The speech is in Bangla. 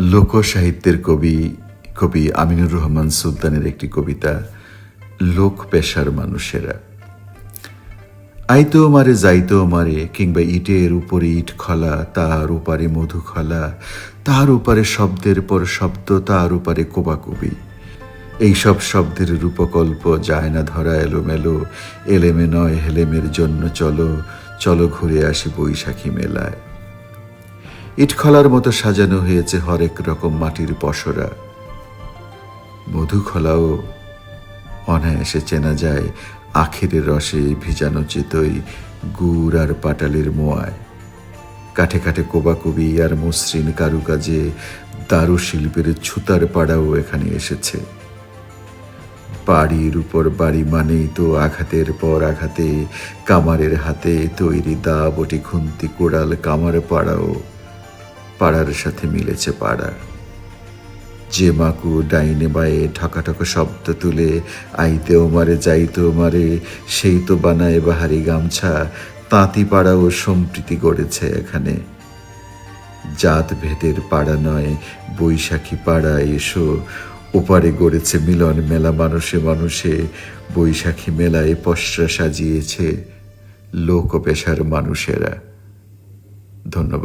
লোক সাহিত্যের কবি কবি আমিনুর রহমান সুলতানের একটি কবিতা, লোক পেশার মানুষেরা। আইতো মারে যাইতো মারে, কিংবা ইটের উপরে ইট খলা, তার উপারে মধু খলা, তার উপারে শব্দের পর শব্দ, তার উপারে কোবাকুবি। এইসব শব্দের রূপকল্প যায় না ধরা এলোমেলো, এলেমে নয় হেলেমের জন্য চলো চলো ঘুরে আসি বৈশাখী মেলায়। ইটখলার মতো সাজানো হয়েছে হরেক রকম মাটির পসরা মধুখলাও অনায়াসে চেনা যায় আখের রসে ভিজানো চিতই গুড় আর পাটালির মোয়ায়। কাঠে কাঠে কোবাকুবি আর মসৃণ কারুকাজে দারু শিল্পের ছুতার পাড়াও এখানে এসেছে। বাড়ির উপর বাড়ি মানেই তো আঘাতের পর আঘাতে, কামারের হাতে তৈরি দা বটি খুন্তি, কোড়াল, কামার পাড়াও। পাড়ার সাথে মিলেছে পাড়া। যে মাকু ডাইনে বায়ে ঠকাঠক শব্দ তুলে, আইতেও মারে, যাইতেও মারে, সেই তো বানায় বাহারি গামছা, তাঁতি পাড়াও সম্প্রীতি গড়েছে এখানে। জাত ভেদের পাড়া নয়, বৈশাখী পাড়া এসো, ওপারে গড়েছে মিলন মেলা মানুষে মানুষে, বৈশাখী মেলায় পশ্রা সাজিয়েছে লোক পেশার মানুষেরা। ধন্যবাদ।